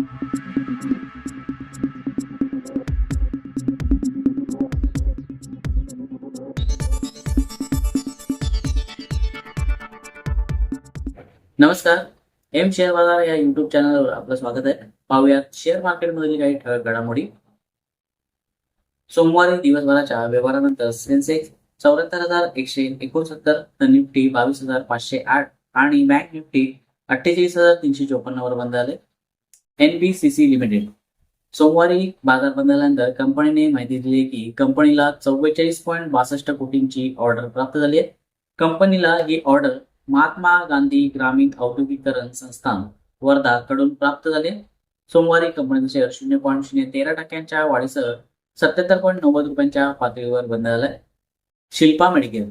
नमस्कार. M share बाजार या युट्यूब चॅनलवर आपलं स्वागत आहे. पाहूयात शेअर मार्केटमधील काही ठळक घडामोडी. सोमवारी दिवसभराच्या व्यवहारानंतर सेन्सेक्स चौऱ्याहत्तर हजार एकशे एकोणसत्तर तर निफ्टी बावीस हजार पाचशे आठ आणि बँक निफ्टी अठ्ठेचाळीस हजार तीनशे चोपन्न वर बंद आले एनबीसीसी लिमिटेड सोमवारी बाजार बंदल्यानंतर कंपनीने माहिती दिली की कंपनीला चव्वेचाळीस पॉईंट बासष्ट कोटींची ऑर्डर प्राप्त झाली आहे. कंपनीला ही ऑर्डर महात्मा गांधी ग्रामीण औद्योगिकरण संस्थान वर्धा कडून प्राप्त झाले सोमवारी कंपनीचे शेअर शून्य पॉईंट शून्य तेरा टक्क्यांच्या वाढीसह सत्याहत्तर पॉईंट नव्वद रुपयांच्या पातळीवर बंद झालाय शिल्पा मेडिकल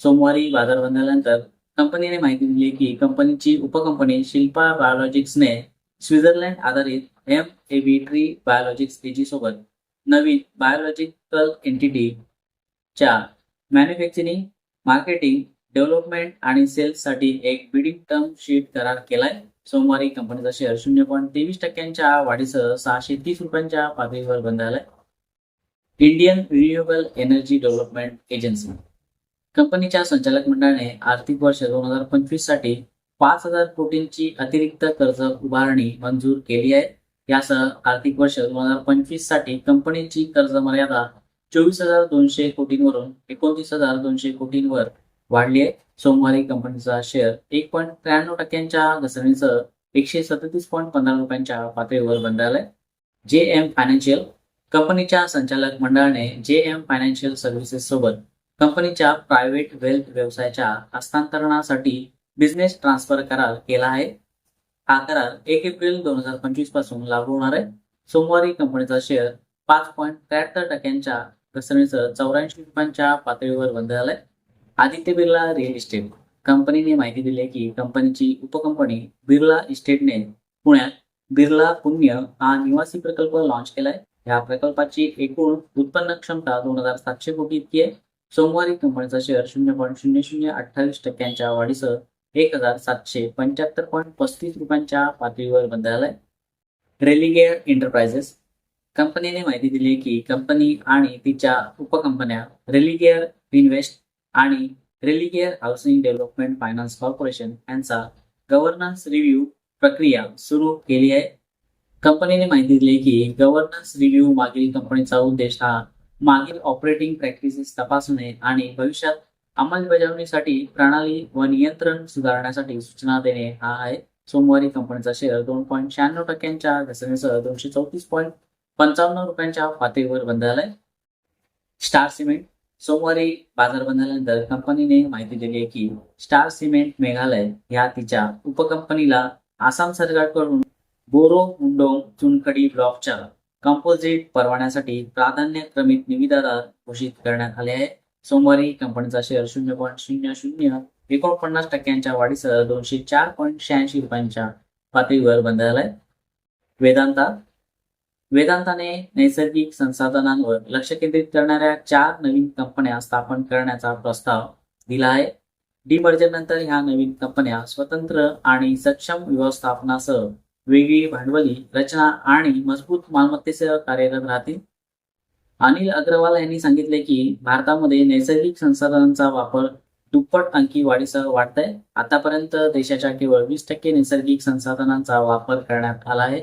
सोमवारी बाजार बंद झाल्यानंतर कंपनीने माहिती दिली की कंपनीची उपकंपनी शिल्पा बायोलॉजिक्सने स्वित्झर्लंड आधारित M A B tree biologics AG सोबत नवीन बायोलॉजिकल एंटिटी च्या मॅन्युफॅक्चरिंग मार्केटिंग डेव्हलपमेंट आणि सेल्ससाठी एक बिडिंग टर्म शीट करार केलाय. सोमवारी कंपनीचा शेअर शून्य पॉईंट तेवीस टक्क्यांच्या वाढीसह सहाशे तीस रुपयांच्या पातळीवर बंद आलाय Indian renewable energy development agency कंपनीच्या संचालक मंडळाने आर्थिक वर्ष दोन हजार पंचवीससाठी पाच हजार कोटींची अतिरिक्त कर्ज उभारणी मंजूर केली आहे. यासह आर्थिक वर्ष दोन हजार पंचवीससाठी कंपनीची कर्ज मर्यादा चोवीस हजार दोनशे कोटींवरून एकोणतीस हजार दोनशे कोटींवर वाढली आहे. सोमवारी कंपनीचा शेअर एक पॉईंट त्र्याण्णव टक्क्यांच्या घसरणीसह एकशे सदतीस पॉईंट पंधरा रुपयांच्या पातळीवर बंद आलाय जे एम फायनान्शियल कंपनीच्या संचालक मंडळाने जे एम फायनान्शियल सर्व्हिसेस सोबत कंपनीच्या प्रायव्हेट वेल्थ व्यवसायाच्या हस्तांतरणासाठी बिझनेस ट्रान्सफर करार केला आहे. हा करार एक एप्रिल दोन हजार पंचवीसपासून लागू होणार आहे. सोमवारी कंपनीचा शेअर पाच पॉईंट त्र्याहत्तर टक्क्यांच्या घसरणीसह चौऱ्याऐंशी रुपयांच्या पातळीवर बंद झालाय. आदित्य बिर्ला रिअल इस्टेट कंपनीने माहिती दिली आहे की कंपनीची उपकंपनी बिर्ला इस्टेटने पुण्यात बिर्ला पुण्य हा निवासी प्रकल्प लॉन्च केलाय. या प्रकल्पाची एकूण उत्पन्न क्षमता दोन हजार सातशे कोटी इतकी आहे. सोमवारी कंपनीचा शेअर शून्य पॉईंट शून्य शून्य अठ्ठावीस टक्क्यांच्या वाढीसह एक हजार सातशे पंच्याहत्तर पॉईंट पस्तीस रुपयांच्या पातळीवर बंद झालाय. रेलिगेअर एंटरप्राइजेस कंपनीने माहिती दिली की कंपनी आणि तिच्या उपकंपन्या रेलिगेअर इन्व्हेस्ट आणि Religare housing development finance corporation यांचा गव्हर्नन्स रिव्ह्यू प्रक्रिया सुरू केली आहे. कंपनीने माहिती दिली की गव्हर्नन्स रिव्ह्यू मागील कंपनीचा उद्देश हा मागील ऑपरेटिंग प्रॅक्टिसेस तपासणे आणि भविष्यात अंमलबजावणीसाठी प्रणाली व नियंत्रण सुधारण्यासाठी सूचना देणे हा आहे. सोमवारी कंपनीचा शेअर दोन पॉईंट शहाण्णव टक्क्यांच्या घसरणीसह दोनशे चौतीस पॉईंट पंचावन्न रुपयांच्या पातळीवर बंद झालाय स्टार सिमेंट सोमवारी बाजार बंद झाल्यानंतर कंपनीने माहिती दिली आहे की स्टार सिमेंट मेघालय ह्या तिच्या उपकंपनीला आसाम सरकारकडून बोरो मुंडोंग चुनखडी ब्लॉकच्या कंपोजिट परवान्यासाठी प्राधान्यक्रमित निविदादार घोषित करण्यात आले आहे. सोमवारी कंपनीचा शेअर शून्य पॉईंट शून्य शून्य एकोणपन्नास टक्क्यांच्या वाढीसह दोनशे चार पॉईंट शहाऐंशी रुपयांच्या पातळीवर बंद झालाय. वेदांता वेदांताने नैसर्गिक संसाधनांवर लक्ष केंद्रित करणाऱ्या चार नवीन कंपन्या स्थापन करण्याचा प्रस्ताव दिला आहे. डीमर्जर नंतर ह्या नवीन कंपन्या स्वतंत्र आणि सक्षम व्यवस्थापनासह वेगळी भांडवली रचना आणि मजबूत मालमत्तेसह कार्यरत राहतील. अनिल अग्रवाल यांनी सांगितले की भारतामध्ये नैसर्गिक संसाधनांचा वापर दुप्पट अंकी वाढीसह वाढत आहे आतापर्यंत देशाच्या केवळ वीस टक्के नैसर्गिक संसाधनांचा वापर करण्यात आला आहे.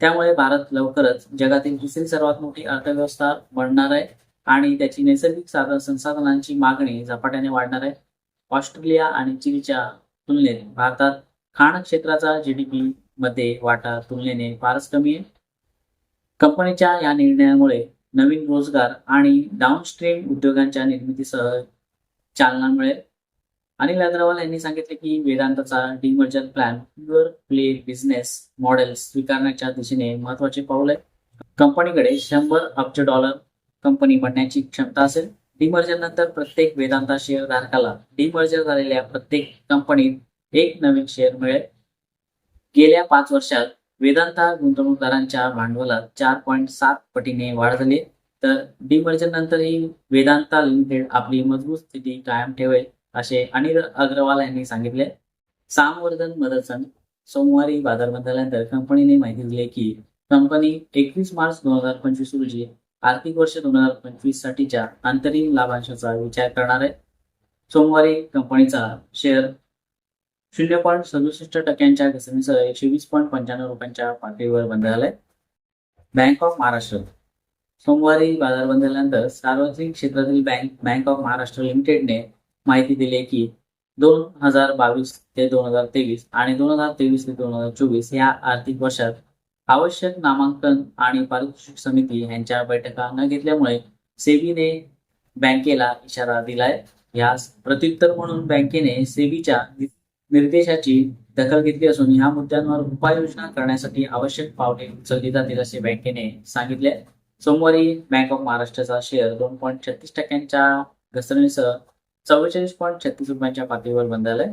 त्यामुळे भारत लवकरच जगातील दुसरी सर्वात मोठी अर्थव्यवस्था बनणार आहे आणि त्याची नैसर्गिक साधन संसाधनांची मागणी झपाट्याने वाढणार आहे. ऑस्ट्रेलिया आणि चीनच्या तुलनेत भारतात खाण क्षेत्राचा जीडीपी मध्ये वाटा तुलनेने फारच कमी आहे. कंपनीच्या या निर्णयामुळे नवीन रोजगार आणि डाऊनस्ट्रीम उद्योगांच्या निर्मितीसह चालना मिळेल. अनिल अग्रवाल यांनी सांगितले की वेदांताचा demerger plan pure play business model स्वीकारण्याच्या दिशेने महत्त्वाचे पाऊल आहे. कंपनीकडे शंभर अब्ज डॉलर कंपनी बनण्याची क्षमता असेल. डिमर्जन नंतर प्रत्येक वेदांता शेअर धारकाला डिमर्जर झालेल्या प्रत्येक कंपनीत एक नवीन शेअर मिळेल. गेल्या पाच वर्षात वेदांता गुंतवणूकदारांच्या भांडवलात चार पॉईंट सात पटीने वाढ झाली तर डिमर्जन नंतरही वेदांता लिमिटेड आपली मजबूत स्थिती कायम ठेवेल असे अनिल अग्रवाल यांनी सांगितले. सामवर्धन मदरसन सोमवारी बाजार बंद कंपनीने माहिती दिली की कंपनी एकवीस मार्च दोन हजार पंचवीस रोजी आर्थिक वर्ष दोन हजार पंचवीस साठीच्या अंतरिम लाभांशाचा विचार करणार आहे. सोमवारी कंपनीचा शेअर शून्य पॉईंट सदुसष्ट टक्क्यांच्या घसरणीसह एकशे वीस पॉईंट पंच्याण्णव रुपयांच्या पातळीवर बंद झालाय. Bank of Maharashtra. सोमवारी बाजार बंद झाल्यानंतर सार्वजनिक क्षेत्रातील बँक बँक ऑफ महाराष्ट्र लिमिटेडने माहिती दिली की दोन हजार बावीस ते दोन हजार तेवीस आणि दोन हजार तेवीस ते दोन हजार चोवीस या आर्थिक वर्षात आवश्यक नामांकन आणि पारितोषिक समिती यांच्या बैठका न घेतल्यामुळे सेबीने बँकेला इशारा दिलाय. यास प्रत्युत्तर म्हणून बँकेने सेबीच्या निर्देशाची दखल घेतली असून ह्या मुद्द्यांवर उपाययोजना करण्यासाठी आवश्यक पावले उचलली जातील असे बँकेने सांगितले. सोमवारी बँक ऑफ महाराष्ट्राचा शेअर दोन पॉईंट छत्तीस टक्क्यांच्या घसरणीसह चव्वेचाळीस पॉईंट छत्तीस रुपयांच्या पातळीवर बंद झालाय.